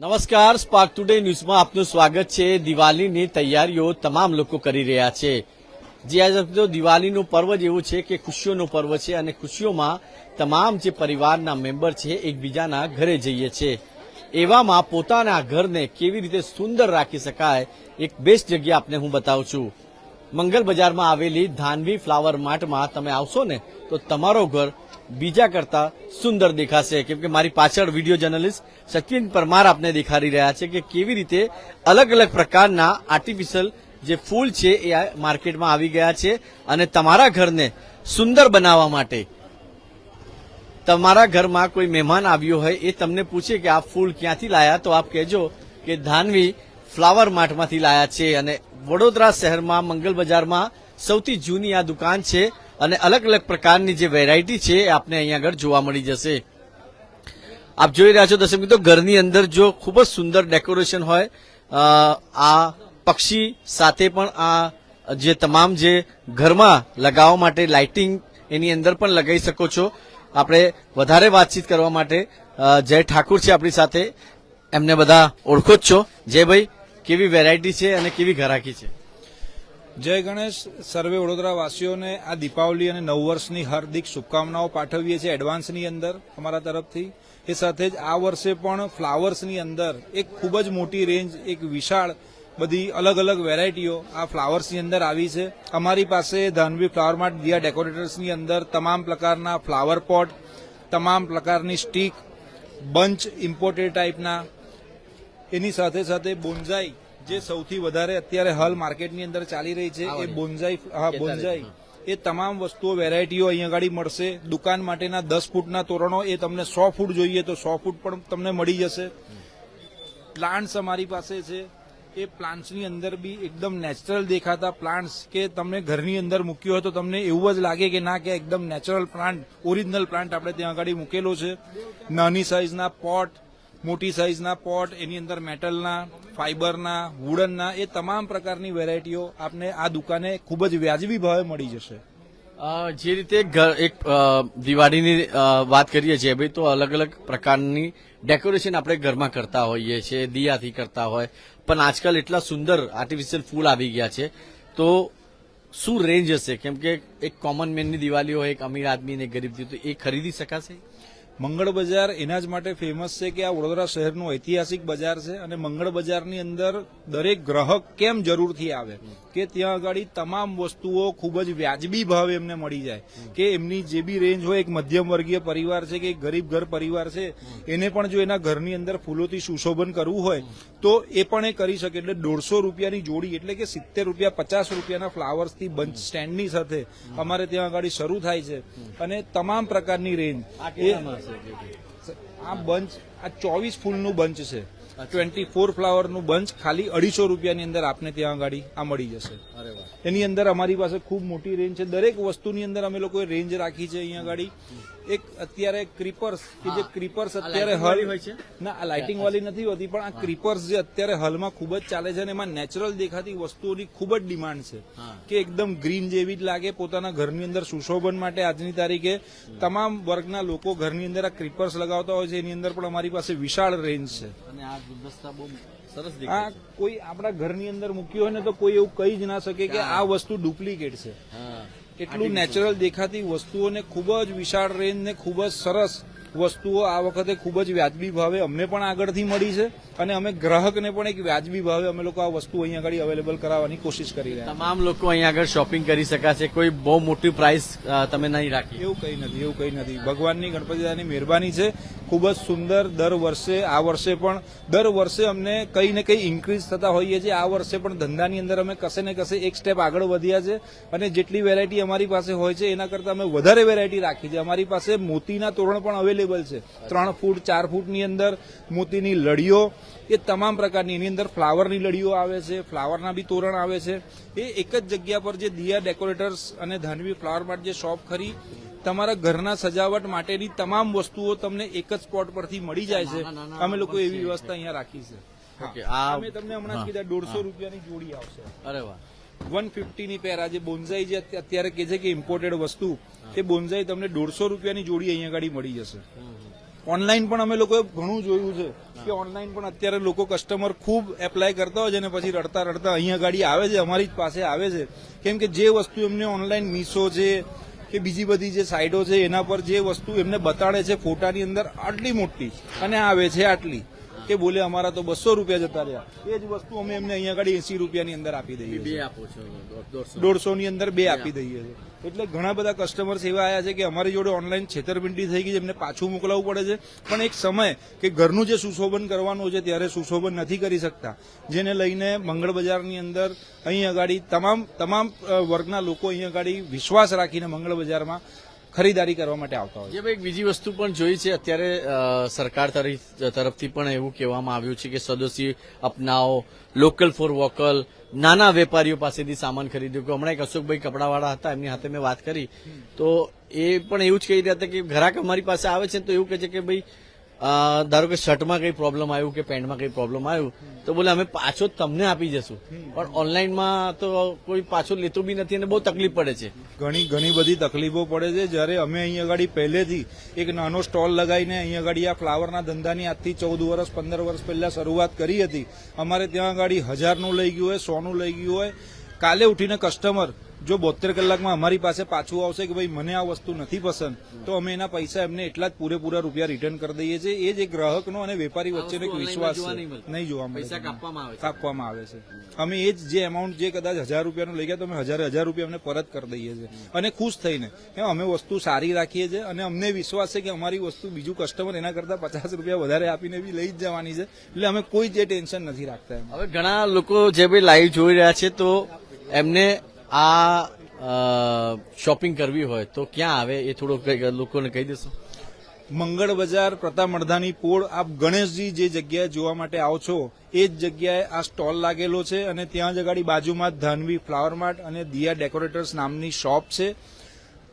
નમસ્કાર spark today ન્યૂઝમાં આપનું સ્વાગત છે. દિવાળીની તૈયારીઓ તમામ લોકો કરી રહ્યા છે. જે, આજે તો દિવાળીનું પર્વ જ એવું છે કે ખુશીઓનું પર્વ છે અને ખુશીઓમાં તમામ જે પરિવારના મેમ્બર છે એકબીજાના ઘરે જઈએ છે. એવામાં પોતાના ઘરને કેવી રીતે સુંદર રાખી શકાય એક બેસ્ટ જગ્યા આપને હું બતાવું છું. મંગલ બજારમાં આવેલી ધાનવી ફ્લાવર માર્ટમાં તમે આવશો ને, તો તમારો ઘર બીજા કરતા સુંદર દેખાશે. કેમ કે મારી પાછળ વીડિયો જર્નલિસ્ટ સચિન પરમાર આપને દેખાડી રહ્યા છે કે કેવી રીતે અલગ અલગ પ્રકારના આર્ટિફિશિયલ જે ફૂલ છે એ માર્કેટમાં આવી ગયા છે અને તમારા ઘરને સુંદર બનાવવા માટે. તમારા ઘરમાં કોઈ મહેમાન આવ્યો હોય એ તમને પૂછે કે આ ફૂલ ક્યાંથી લાયા, તો આપ કહેજો કે ધાનવી ફ્લાવર માર્ટમાંથી લાયા છે અને વડોદરા શહેરમાં, મંગલ બજારમાં સૌથી જૂની આ દુકાન છે અને અલગ અલગ પ્રકારની જે વેરાયટી છે આપને અહીંયા આગળ જોવા મળી જશે. આપ જોઈ રહ્યા છો દર્શક મિત્રો, ઘરની અંદર જો ખૂબ જ સુંદર ડેકોરેશન હોય આ પક્ષી સાથે પણ આ જે તમામ જે ઘરમાં લગાવવા માટે લાઇટિંગ એની અંદર પણ લગાવી શકો છો. આપણે વધારે વાતચીત કરવા માટે જય ઠાકુર છે આપણી સાથે. એમને બધા ઓળખો જ છો. જય ભાઈ, કેવી વેરાયટી છે અને કેવી ઘરાકી છે? જય ગણેશ. સર્વે વડોદરા વાસીઓને આ દીપાવલી અને નવ વર્ષની હાર્દિક શુભકામનાઓ પાઠવીએ છીએ એડવાન્સની અંદર અમારા તરફથી. એ સાથે જ આ વર્ષે પણ ફ્લાવર્સની અંદર એક ખૂબ જ મોટી રેન્જ, એક વિશાળ બધી અલગ અલગ વેરાયટીઓ આ ફ્લાવર્સની અંદર આવી છે. અમારી પાસે ધાનવી ફ્લાવર માર્ટ, દિયા ડેકોરેટર્સની અંદર તમામ પ્રકારના ફ્લાવર પોટ, તમામ પ્રકારની સ્ટીક, બંચ ઇમ્પોર્ટેડ ટાઈપના એની સાથે સાથે બોન્ઝાઈ જે સૌથી વધારે અત્યારે હાલ માર્કેટની અંદર ચાલી રહી છે એ બોન્ઝાઈ હા બોન્ઝાઈ. એ તમામ વસ્તુઓ વેરાયટીઓ અહીંયા આગળ મળશે. દુકાન માટેના દસ ફૂટના તોરણો એ તમને સો ફૂટ જોઈએ તો સો ફૂટ પણ તમને મળી જશે. પ્લાન્ટ્સ અમારી પાસે છે. એ પ્લાન્ટ્સની અંદર બી એકદમ નેચરલ દેખાતા પ્લાન્ટ્સ કે તમને ઘરની અંદર મૂક્યો હોય તો તમને એવું જ લાગે કે ના કે એકદમ નેચરલ પ્લાન્ટ ઓરિજિનલ પ્લાન્ટ આપણે ત્યાં આગળ મૂકેલો છે. નાની સાઇઝના પોટ મોટી સાઇઝના પોટ એની અંદર મેટલના ફાઇબરના વુડનના એ તમામ પ્રકારની વેરાયટીઓ આપને આ દુકાને ખૂબ જ વ્યાજબી ભાવે મળી જશે. જે રીતે એક દિવાળીની વાત કરીએ છીએ, ભાઈ, તો અલગ અલગ પ્રકારની ડેકોરેશન આપણે ઘરમાં કરતા હોઈએ છીએ, દિયાથી કરતા હોય. પણ આજકાલ એટલા સુંદર આર્ટિફિશિયલ ફૂલ આવી ગયા છે. તો શું રેન્જ હશે? કેમ કે એક કોમન મેનની દિવાળી હોય, એક અમીર આદમી ને એક ગરીબ તો એ ખરીદી શકાશે? મંગળ બજાર એના જ માટે ફેમસ છે કે આ વડોદરા શહેરનું ઐતિહાસિક બજાર છે અને મંગળ બજારની અંદર દરેક ગ્રાહક કેમ જરૂરથી આવે? કે ત્યાં આગળ તમામ વસ્તુઓ ખૂબ જ વ્યાજબી ભાવે એમને મળી જાય. કે એમની જે બી રેન્જ હોય એક મધ્યમ વર્ગીય પરિવાર છે કે એક ગરીબ ઘર પરિવાર છે એને પણ જો એના ઘરની અંદર ફૂલોથી સુશોભન કરવું હોય તો એ પણ એ કરી શકે. એટલે દોઢસો રૂપિયાની જોડી એટલે કે સિત્તેર રૂપિયા પચાસ રૂપિયાના ફ્લાવર્સથી બંચ સ્ટેન્ડની સાથે અમારે ત્યાં આગળ શરૂ થાય છે. અને તમામ પ્રકારની રેન્જ એ આ બંચ આ ચોવીસ ફૂલનું બંચ છે. ટ્વેન્ટી ફોર ફ્લાવરનું બંચ ખાલી અઢીસો રૂપિયાની અંદર આપને ત્યાં ગાડી આ મળી જશે. અરે વાહ. એની અંદર અમારી પાસે ખૂબ મોટી રેન્જ છે. દરેક વસ્તુની અંદર અમે લોકોએ રેન્જ રાખી છે અહીંયા આગળ એક અત્યારે ક્રીપર્સ કે જે ક્રીપર્સ અત્યારે હલ હોય છે? ના આ લાઇટિંગ વાળી નથી હોતી પણ આ ક્રીપર્સ જે અત્યારે હાલમાં ખૂબ જ ચાલે છે અને એમાં નેચરલ દેખાતી વસ્તુઓની ખૂબ જ ડિમાન્ડ છે. કે એકદમ ગ્રીન જેવી જ લાગે. પોતાના ઘરની અંદર સુશોભન માટે આજની તારીખે તમામ વર્ગના લોકો ઘરની અંદર આ ક્રીપર્સ લગાવતા હોય છે. એની અંદર પણ અમારી પાસે વિશાળ રેન્જ છે. અને આ ગુલદસ્તા બહુ સરસ આ કોઈ આપણા ઘરની અંદર મૂક્યું હોય ને તો કોઈ એવું કહી જ ના શકે કે આ વસ્તુ ડુપ્લિકેટ છે. હા. એટલું નેચરલ દેખાતી વસ્તુઓને ખૂબ જ વિશાળ રેન્જ ને ખૂબ જ સરસ વસ્તુઓ આ વખતે ખૂબ જ વ્યાજબી ભાવે અમને પણ આગળથી મળી છે. અને અમે ગ્રાહકને પણ એક વ્યાજબી ભાવે અમે લોકો આ વસ્તુ અહીંયા આગળ અવેલેબલ કરાવવાની કોશિશ કરી રહ્યા તમામ લોકો અહીંયા આગળ શોપિંગ કરી શકાશે કોઈ બહુ મોટી પ્રાઇસ તમે નહીં રાખી. એવું કંઈ નથી એવું કંઈ નથી. ભગવાનની ગણપતિદાની મહેરબાની છે. ખૂબ જ સુંદર દર વર્ષે આ વર્ષે પણ દર વર્ષે અમને કંઈ ને કંઈ ઇન્ક્રીઝ થતા હોઈએ છીએ. આ વર્ષે પણ ધંધાની અંદર અમે કશે ને કશે એક સ્ટેપ આગળ વધ્યા છે. અને જેટલી વેરાયટી અમારી પાસે હોય છે એના કરતાં અમે વધારે વેરાયટી રાખી છે. અમારી પાસે મોતીના તોરણ પણ અવેલેબલ છે. ત્રણ ફૂટ ચાર ફૂટની અંદર મોતીની લડીઓ એ તમામ પ્રકારની એની અંદર ફ્લાવરની લડીઓ આવે છે ફ્લાવરના બી તોરણ આવે છે. એ એક જ જગ્યા પર જે દિયા ડેકોરેટર્સ અને ધાનવી ફ્લાવર માર્ટ જે શોપ ખરી તમારા ઘરના સજાવટ માટેની તમામ વસ્તુઓ તમને એક જ સ્પોટ પરથી મળી જાય છે. અમે લોકો એવી વ્યવસ્થા અહીંયા રાખી છે. અમે તમને હમણાં જ કીધા દોઢસો રૂપિયાની જોડી આવશે. અરે વાહ. વન ફિફ્ટીની પેર આજે જે બોન્ઝાઈ જે અત્યારે કે છે કે ઇમ્પોર્ટેડ વસ્તુ એ બોન્ઝાઈ તમને દોઢસો રૂપિયાની જોડી અહીંયા ગાડી મળી જશે. ઓનલાઈન પણ અમે લોકોએ ઘણું જોયું છે. કે ઓનલાઈન પણ અત્યારે લોકો કસ્ટમર ખૂબ એપ્લાય કરતા હોય છે અને પછી રડતા રડતા અહીંયા ગાડી આવે છે, અમારી જ પાસે આવે છે. કેમ કે જે વસ્તુ એમને ઓનલાઈન મીશો છે કે બીજી બધી જે સાઇડો છે, એના પર જે વસ્તુ એમને બતાડે છે, ફોટાની અંદર આટલી મોટી અને આવે છે આટલી. કે બોલે અમારા તો બસો રૂપિયા જતા રહ્યા. એ જ વસ્તુ અમે એમને અહીંયા આગળ એસી રૂપિયાની અંદર આપી દઈએ બે આપો છો દોઢસો. ની અંદર બે આપી દઈએ છીએ. એટલે ઘણા બધા કસ્ટમર્સ એવા આવ્યા છે કે અમારી જોડે ઓનલાઈન છેતરપિંડી થઈ ગઈ છે એમને પાછું મોકલાવવું પડે છે. પણ એક સમય કે ઘરનું જે સુશોભન કરવાનું છે ત્યારે સુશોભન નથી કરી શકતા. જેને લઈને મંગળ બજારની અંદર અહીં અગાડી તમામ તમામ વર્ગના લોકો અહીં અગાડી વિશ્વાસ રાખીને મંગળ બજારમાં ખરીદારી કરવા માટે આવતા હોય છે. ભાઈ એક બીજી વસ્તુ પણ જોઈ છે અત્યારે સરકાર તરફ- તરફથી પણ એવું કહેવામાં આવ્યું છે કે સદસ્ય અપનાવો લોકલ ફોર વોકલ નાના વેપારીઓ પાસેથી સામાન ખરીદ્યો. કે હમણાં એક અશોકભાઈ કપડાવાળા હતા એમની હાથે મેં વાત કરી. તો એ પણ એવું જ કહી રહ્યા હતા કે ગ્રાહક અમારી પાસે આવે છે તો એવું કહે છે કે ભાઈ ધારો કે શર્ટમાં કઈ પ્રોબ્લેમ આવ્યું કે પેન્ટમાં કઈ પ્રોબ્લેમ આવ્યું તો બોલે અમે પાછો તમને આપી જશું. પણ ઓનલાઈનમાં તો કોઈ પાછો લેતું બી નથી અને બહુ તકલીફ પડે છે. ઘણી ઘણી બધી તકલીફો પડે છે. જ્યારે અમે અહીં આગળ પહેલેથી એક નાનો સ્ટોલ લગાવીને અહીં આગળ આ ફ્લાવરના ધંધાની આજથી ચૌદ વર્ષ, પંદર વર્ષ પહેલાં શરૂઆત કરી હતી. અમારે ત્યાં આગળ હજારનું લઈ ગયું હોય, સોનું લઈ ગયું હોય. કાલે ઉઠીને કસ્ટમર જો બોતેર કલાકમાં અમારી પાસે પાછું આવશે કે ભાઈ મને આ વસ્તુ નથી પસંદ તો અમે એના પૈસા એમને એટલા જ પૂરેપૂરા રૂપિયા રિટર્ન કરી દઈએ છીએ. એ જ એક ગ્રાહકનો અને વેપારી વચ્ચેનો એક વિશ્વાસ નહીં જોવા મળે કાપવામાં આવે છે. કાપવામાં આવે છે. અમે એ જ જે એમાઉન્ટ જે કદાચ હજાર રૂપિયાનું લઈ ગયા તો અમે હજાર હજાર રૂપિયા અમને પરત કરી દઈએ છીએ. અને ખુશ થઈને કે અમે વસ્તુ સારી રાખીએ છીએ અને અમને વિશ્વાસ છે કે અમારી વસ્તુ બીજું કસ્ટમર એના કરતા પચાસ રૂપિયા વધારે આપીને બી લઈ જ જવાની છે. એટલે અમે કોઈ જે ટેન્શન નથી રાખતા હવે ઘણા લોકો જે ભાઈ લાઈવ જોઈ રહ્યા છે તો એમને આ શોપિંગ કરવી હોય તો ક્યાં આવે એ થોડું લોકોને કહી દેશો. મંગળ બજાર, પ્રતાપ મર્ધાની પોળ, આપ ગણેશજી જે જગ્યાએ જોવા માટે આવો છો, એ જ જગ્યાએ આ સ્ટોલ લાગેલો છે અને ત્યાં જ અગાડી બાજુમાં ધાનવી ફ્લાવર માર્ટ અને દિયા ડેકોરેટર્સ નામની શોપ છે.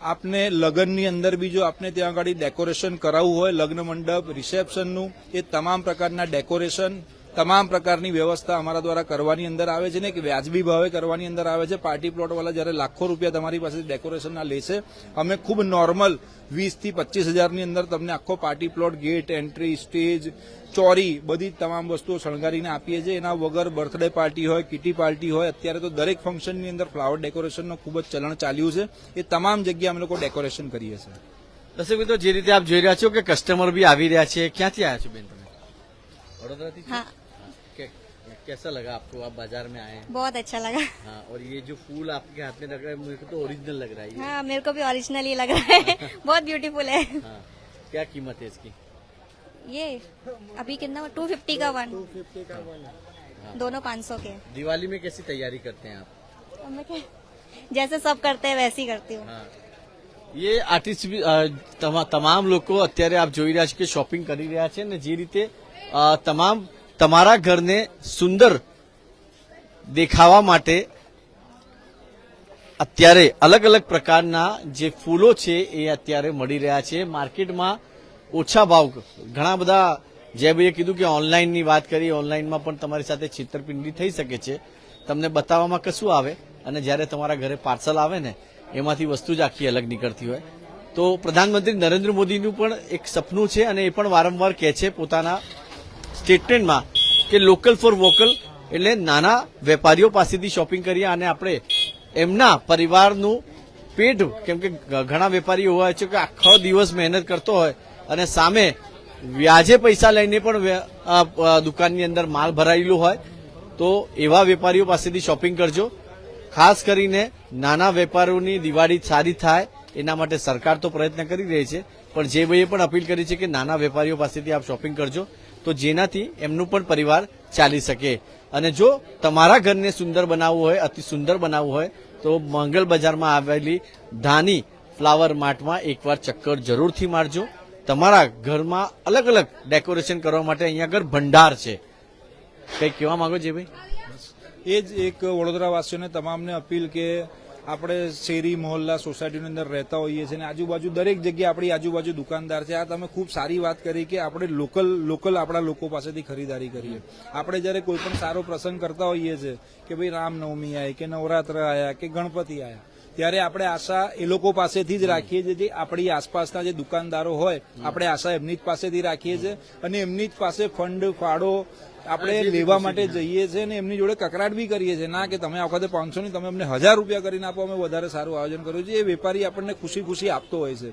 આપને લગ્નની અંદર બી જો આપને ત્યાં આગળ ડેકોરેશન કરાવવું હોય, લગ્ન મંડપ, રિસેપ્શનનું, એ તમામ પ્રકારના ડેકોરેશન તમામ પ્રકારની વ્યવસ્થા અમારા દ્વારા કરવાની અંદર આવે છે ને કે વ્યાજબી ભાવે કરવાની અંદર આવે છે. પાર્ટી પ્લોટવાળા જ્યારે લાખો રૂપિયા તમારી પાસેથી ડેકોરેશનના લેશે અમે ખૂબ નોર્મલ વીસથી પચીસ હજારની અંદર તમને આખો party plot gate entry stage ચોરી બધી જ તમામ વસ્તુઓ શણગારીને આપીએ છીએ. એના વગર બર્થડે પાર્ટી હોય કિટી પાર્ટી હોય અત્યારે તો દરેક ફંક્શનની અંદર ફ્લાવર ડેકોરેશનનું ખૂબ જ ચલણ ચાલ્યું છે. એ તમામ જગ્યાએ અમે લોકો ડેકોરેશન કરીએ છીએ. દર્શક મિત્રો જે રીતે આપ જોઈ રહ્યા છો કે કસ્ટમર બી આવી રહ્યા છે. ક્યાંથી આવ્યા છો બેન તમે? વડોદરાથી? कैसा लगा आपको आप बाजार में आए हैं बहुत अच्छा लगा हाँ और ये जो फूल आपके हाथ में लग रहा है मेरे को तो ओरिजिनल लग रहा है ये हाँ मेरे को भी ओरिजिनल ही लग रहा है बहुत ब्यूटीफुल है हाँ क्या कीमत है इसकी ये अभी कितना टू फिफ्टी का वन दोनों पाँच सौ के दिवाली में कैसी तैयारी करते हैं आप अब मैं क्या जैसे सब करते हैं वैसे ही करती हूँ હા એ આર્ટિસ્ટ બી, અ, તમા- તમામ લોકો અત્યારે આપ જોઈ રહ્યા છો કે શોપિંગ કરી રહ્યા છે ને જે રીતે અ, તમામ તમારા ઘરને સુંદર દેખાવા માટે અત્યારે અલગ અલગ પ્રકારના જે ફૂલો છે એ અત્યારે મળી રહ્યા છે. માર્કેટમાં ઓછા ભાવ, ઘણા બધા જે ભાઈએ કીધું કે ઓનલાઈનની વાત કરી, ઓનલાઈનમાં પણ તમારી સાથે છેતરપિંડી થઈ શકે છે. તમને બતાવવામાં કશું આવે અને જ્યારે તમારા ઘરે પાર્સલ આવે ને, એમાંથી વસ્તુ જ આખી અલગ નીકળતી હોય. તો પ્રધાનમંત્રી નરેન્દ્ર મોદીનું પણ એક સપનું છે અને એ પણ વારંવાર કહે છે પોતાના સ્ટેટમેન્ટમાં કે લોકલ ફોર વોકલ એટલે નાના વેપારીઓ પાસેથી શોપિંગ કરીએ અને આપણે એમના પરિવારનું પેટ, કેમ કે ઘણા વેપારીઓ હોય છે કે આખો દિવસ મહેનત કરતો હોય અને સામે વ્યાજે પૈસા લઈને પણ દુકાનની અંદર માલ ભરાયેલું હોય, તો એવા વેપારીઓ પાસેથી શોપિંગ કરજો. ખાસ કરીને નાના વેપારીઓની દિવાળી સારી થાય, એના માટે સરકાર તો પ્રયત્ન કરી રહી છે, પણ જે ભાઈએ પણ અપીલ કરી છે કે નાના વેપારીઓ પાસેથી આપ શોપિંગ કરજો. તો જેનાથી એમનું પણ પરિવાર ચાલી શકે. અને જો તમારા ઘરને સુંદર બનાવવું હોય, અતિ સુંદર બનાવવું હોય, તો મંગલ બજારમાં આવેલી ધાની ફ્લાવર માર્ટમાં એકવાર ચક્કર જરૂરથી મારજો. તમારા ઘરમાં અલગ અલગ ડેકોરેશન કરવા માટે અહીંયા આગળ ભંડાર છે. કંઈક કહેવા માંગો છે ભાઈ? એ જ એક વડોદરાવાસીઓને તમામને અપીલ કે આપણે શેરી મહોલ્લા સોસાયટીની અંદર રહેતા હોઈએ છીએ અને આજુબાજુ દરેક જગ્યાએ આપણી આજુબાજુ દુકાનદાર છે. આ તમે ખૂબ સારી વાત કરી કે આપણે લોકલ લોકલ આપણા લોકો પાસેથી ખરીદારી કરીએ. આપણે જ્યારે કોઈ પણ સારો પ્રસંગ કરતા હોઈએ છીએ કે ભાઈ રામનવમી આવી કે નવરાત્ર આવ્યા કે ગણપતિ આવ્યા ત્યારે આપણે આશા એ લોકો પાસેથી જ રાખીએ છીએ જે આપણી આસપાસના જે દુકાનદારો હોય આપણે આશા એમની જ પાસેથી રાખીએ છીએ અને એમની જ પાસે ફંડ ફાળો આપણે લેવા માટે જઈએ છીએ અને એમની જોડે કકરાટ બી કરીએ છીએ. ના કે તમે આ વખતે પાંચસો ની તમે અમને હજાર રૂપિયા કરીને આપો અમે વધારે સારું આયોજન કર્યું છે. એ વેપારી આપણને ખુશી ખુશી આપતો હોય છે.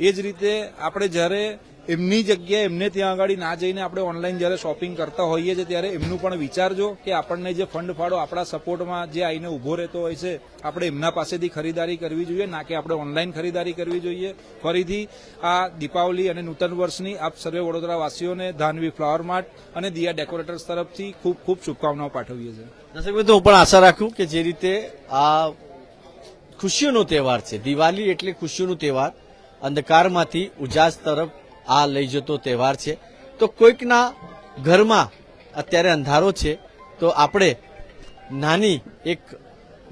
એ જ રીતે આપણે જ્યારે એમની જગ્યાએ એમને ત્યાં આગળ ના જઈને આપણે ઓનલાઈન જ્યારે શોપિંગ કરતા હોઈએ છીએ ત્યારે એમનું પણ વિચારજો કે આપણને જે ફંડ ફાળો આપણા સપોર્ટમાં જે આવીને ઊભો રહેતો હોય છે, આપણે એમના પાસેથી ખરીદારી કરવી જોઈએ, ના કે આપણે ઓનલાઈન ખરીદારી કરવી જોઈએ. ફરીથી આ દીપાવલી અને નૂતન વર્ષની આપ સર્વે વડોદરાવાસીઓને ધાનવી ફ્લાવર માર્ટ અને દિયા ડેકોરેટર્સ તરફથી ખૂબ ખૂબ શુભકામનાઓ પાઠવીએ છીએ. દર્શક મિત્રો, હું પણ આશા રાખું કે જે રીતે આ ખુશીઓનો તહેવાર છે, દિવાળી એટલે ખુશીઓનો તહેવાર, અંધકારમાંથી ઉજાસ તરફ આ લઈ જતો તહેવાર છે. તો કોઈકના ઘરમાં અત્યારે અંધારો છે, તો આપણે નાની એક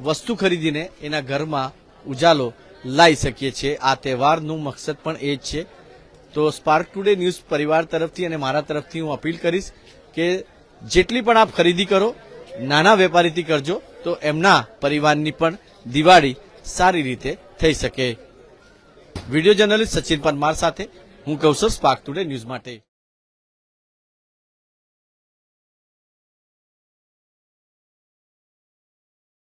વસ્તુ ખરીદીને એના ઘરમાં ઉજાલો લાવી શકીએ છીએ. આ તહેવારનું મકસદ પણ એ જ છે. તો સ્પાર્ક ટુડે ન્યૂઝ પરિવાર તરફથી અને મારા તરફથી હું અપીલ કરીશ કે જેટલી પણ આપ ખરીદી કરો, નાના વેપારીથી કરજો, તો એમના પરિવારની પણ દિવાળી સારી રીતે થઈ શકે. વીડિયો જર્નલિસ્ટ સચિન પરમાર સાથે હું કૌશલ સ્પાર્ક ટુડે ન્યૂઝ માટે